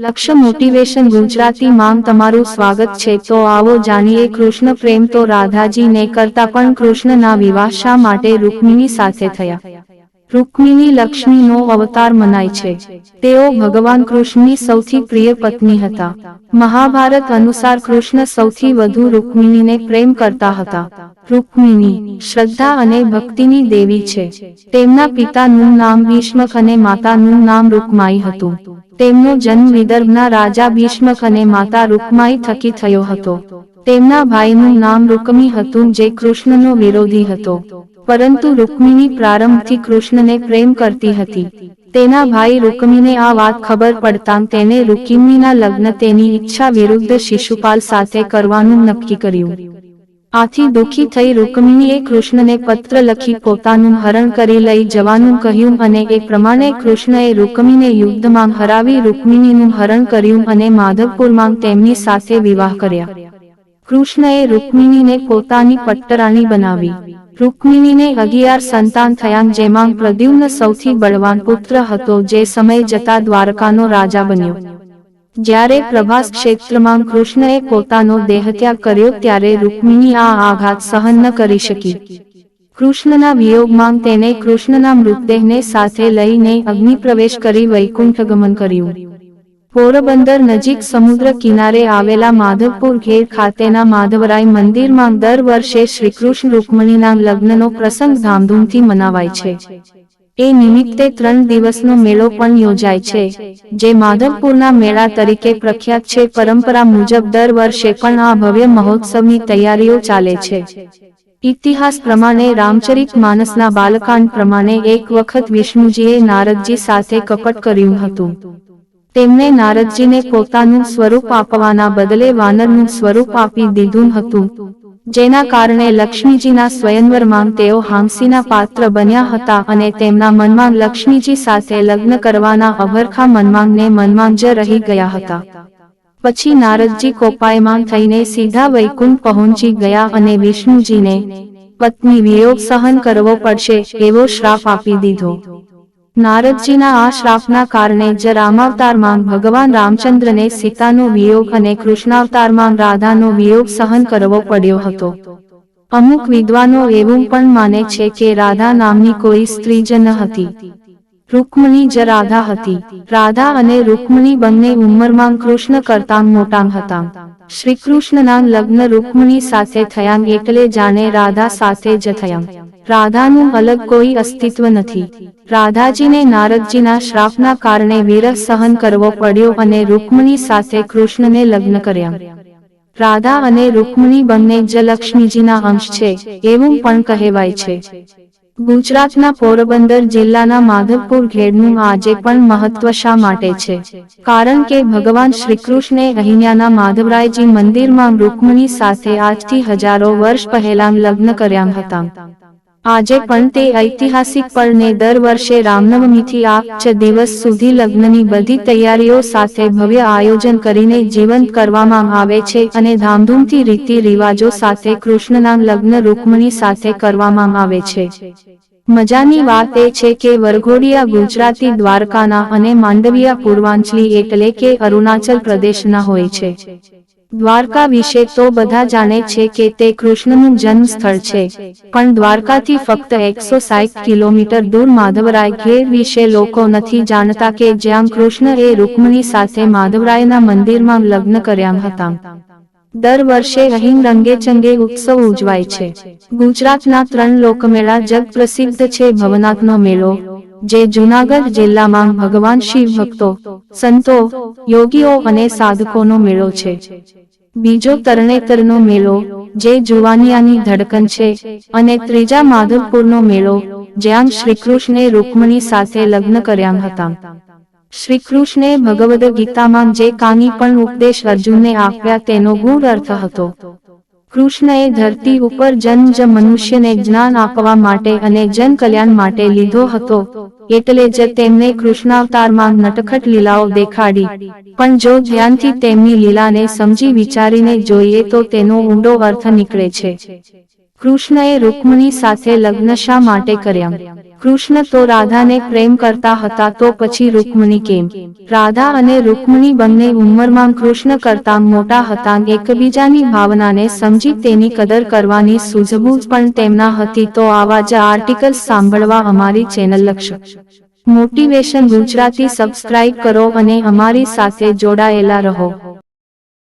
લક્ષ્ય મોટિવેશન ગુજરાતી માં તમારું સ્વાગત છે. તો આવો જાણીએ કૃષ્ણ પ્રેમ તો રાધાજી ને કરતા પણ કૃષ્ણના વિવાહ શા માટે રૂકમિની સાથે થયા? રૂકમિણી લક્ષ્મીનો અવતાર મનાય છે. તેઓ ભગવાન કૃષ્ણની સૌથી પ્રિય પત્ની હતા. મહાભારત અનુસાર કૃષ્ણ સૌથી વધુ રૂકમિણીને પ્રેમ કરતા હતા. રૂકમિની શ્રદ્ધા અને ભક્તિની દેવી છે. તેમના પિતાનું નામ ભીષ્મક અને માતાનું નામ રૂકમાઈ હતું. તેમનો જન્મ વિદર્ભના રાજા ભીષ્મક અને માતા રૂકમાઈ થકી થયો હતો. તેમના ભાઈનું નામ રૂકમી હતું જે કૃષ્ણનો વિરોધી હતો. પરંતુ રૂકમિણી પ્રારંભથી કૃષ્ણને પ્રેમ કરતી હતી. તેના ભાઈ રૂકમીને આ વાત ખબર પડતા તેને રૂકમિણીના લગ્ન તેની ઈચ્છા વિરુદ્ધ શિશુપાલ સાથે કરવાનું નક્કી કર્યું. આથી દુઃખી થઈ રૂકમિણીએ કૃષ્ણને પત્ર લખી પોતાનું હરણ કરી લઈ જવાનું કહ્યું અને એ પ્રમાણે કૃષ્ણએ રૂકમિને યુદ્ધમાં હરાવી રૂકમિણીનું હરણ કર્યું અને માધવપુરમાં તેમની સાથે વિવાહ કર્યા. કૃષ્ણએ રૂકમિણીને પોતાની પટ્ટરાણી બનાવી. રૂકમિણીને અગિયાર સંતાન થયા જેમાં પ્રદ્યુમ્ન સૌથી બળવાન પુત્ર હતો જે સમય જતા દ્વારકાનો રાજા બન્યો. જ્યારે પ્રભાસ ક્ષેત્રમાં કૃષ્ણએ પોતાનો દેહત્યાગ કર્યો ત્યારે રૂકમિણી આ આઘાત સહન ન કરી શકી. કૃષ્ણના વિયોગમાં તેને કૃષ્ણના મૃતદેહને સાથે લઈને અગ્નિ પ્રવેશ કરી વૈકુંઠ ગમન કર્યું. પોરબંદર નજીક સમુદ્ર કિનારે આવેલા માધવપુર ઘેર ખાતેના માધવરાય મંદિરમાં દર વર્ષે શ્રીકૃષ્ણ રૂકમણીના લગ્નનો પ્રસંગ ધામધૂમથી મનાવાય છે. એ નિમિત્તે ત્રણ દિવસનો મેળો પણ યોજાય છે, જે માધવપુરના મેળા તરીકે પ્રખ્યાત છે. પરંપરા મુજબ દર વર્ષે પણ આ ભવ્ય મહોત્સવની તૈયારીઓ ચાલે છે. ઇતિહાસ પ્રમાણે રામચરિત માનસના બાલકાંડ પ્રમાણે એક વખત વિષ્ણુજીએ નારદજી સાથે કપટ કર્યું હતું. તેમને નારદજીને પોતાનું સ્વરૂપ આપવાના બદલે વાનરનું સ્વરૂપ આપી દીધું હતું. જેના કારણે લક્ષ્મીજીના સ્વયંવરમાં તેઓ હાંસીના પાત્ર બન્યા હતા અને તેમના મનમાં લક્ષ્મીજી સાથે લગ્ન કરવાના અભરખા મનમાંગને મનમાં જ રહી ગયા હતા. પછી નારદજી કોપાયમાન થઈને સીધા વૈકુંઠ પહોંચી ગયા અને વિષ્ણુજીને, પત્ની, વિયોગ સહન કરવો પડશે, એવો શ્રાપ આપી દીધો. નારદજીના આ શ્રાપના કારણે જ રામાવતારમાં ભગવાન રામચંદ્રને સીતાનો વિયોગ અને કૃષ્ણાવતારમાં રાધાનો વિયોગ સહન કરવો પડ્યો હતો. અમુક વિદ્વાનો એવું પણ માને છે કે રાધા નામની કોઈ સ્ત્રી જ ન હતી. રૂકમણી જ રાધા હતી. રાધા અને રૂકમણી બંને ઉંમરમાં કૃષ્ણ કરતા મોટા હતા. શ્રી કૃષ્ણના લગ્ન રૂકમણી સાથે થયા એટલે જાણે રાધા સાથે જ થયા. રાધાનું અલગ કોઈ અસ્તિત્વ નથી. રાધાજીને નારદજીના શ્રાપના કારણે વિરહ સહન કરવો પડ્યો અને રૂકમણી સાથે કૃષ્ણને લગ્ન કર્યા. રાધા અને રૂકમણી બંને જલક્ષ્મીજીના અંશ છે, એવું પણ કહેવાય છે. ગુજરાતના પોરબંદર જિલ્લાના માધવપુર ઘેડનું આજે પણ મહત્વ શા માટે છે? કારણ કે ભગવાન શ્રીકૃષ્ણે અહીંયાના માધવરાયજી મંદિરમાં રૂકમણી સાથે આજથી હજારો વર્ષ પહેલા લગ્ન કર્યા હતા. આજે પણ તે ઐતિહાસિક પળને દર વર્ષે રામનવમીથી આ ચ દિવસ સુધી લગ્નની બધી તૈયારીઓ સાથે ભવ્ય આયોજન કરીને જીવંત કરવામાં આવે છે અને ધામધૂમથી રીતિ રિવાજો સાથે કૃષ્ણના લગ્ન રૂકમણી સાથે કરવામાં આવે છે. મજાની વાત એ છે કે વરઘોડિયા ગુજરાતી દ્વારકાના અને માંડવિયા પૂર્વાંચલી એટલે કે અરુણાચલ પ્રદેશના હોય છે. દ્વારકા વિશે તો બધા જાણે છે કે તે કૃષ્ણનું જન્મ સ્થળ છે, પણ દ્વારકાથી ફક્ત એકસો સાઠ કિલોમીટર દૂર માધવરાય ઘેર વિશે લોકો નથી જાણતા કે જ્યાં કૃષ્ણ એ રૂકમણી સાથે માધવરાયના મંદિરમાં લગ્ન કર્યા હતા. દર વર્ષે રહીમ રંગે ચંગે ઉત્સવ ઉજવાય છે. ગુજરાતના ત્રણ લોકમેળા જગ પ્રસિદ્ધ છે. ભવનાથનો મેળો, જે જૂનાગઢ જિલ્લામાં ભગવાન શિવ ભક્તો, સંતો, યોગીઓ અને સાધકોનો મેળો છે. બીજો તરણેતરનો મેળો, જે જુવાનિયાની ધડકન છે અને ત્રીજા માધવપુરનો મેળો, જ્યાં શ્રીકૃષ્ણે રૂકમણી સાથે લગ્ન કર્યા હતા. શ્રીકૃષ્ણે ભગવદ ગીતામાં જે કાની પણ ઉપદેશ અર્જુનને આપ્યા તેનો ગુણ અર્થ હતો. કૃષ્ણએ ધરતી ઉપર જન જ મનુષ્યને જ્ઞાન આપવા માટે અને જન કલ્યાણ માટે લીધો હતો, એટલે જ તેમને કૃષ્ણાવતારમાં નટખટ લીલાઓ દેખાડી. પણ જો ધ્યાનથી તેમની લીલાને સમજી વિચારીને જોઈએ તો તેનો ઊંડો અર્થ નીકળે છે. કૃષ્ણએ રૂકમણી સાથે લગ્ન શા માટે કર્યા? કૃષ્ણ તો રાધાને પ્રેમ કરતા હતા તો પછી રૂકમણી કેમ? રાધા અને રૂકમણી બંને ઉંમરમાં કૃષ્ણ કરતા મોટા હતા. એકબીજાની ભાવનાને સમજી તેની કદર કરવાની સૂઝબૂઝ પણ તેમના હતી. તો આવા જ આર્ટિકલ્સ સાંભળવા અમારી ચેનલ લક્ષ મોટિવેશન ગુજરાતી સબસ્ક્રાઇબ કરો અને અમારી સાથે જોડાયેલા રહો.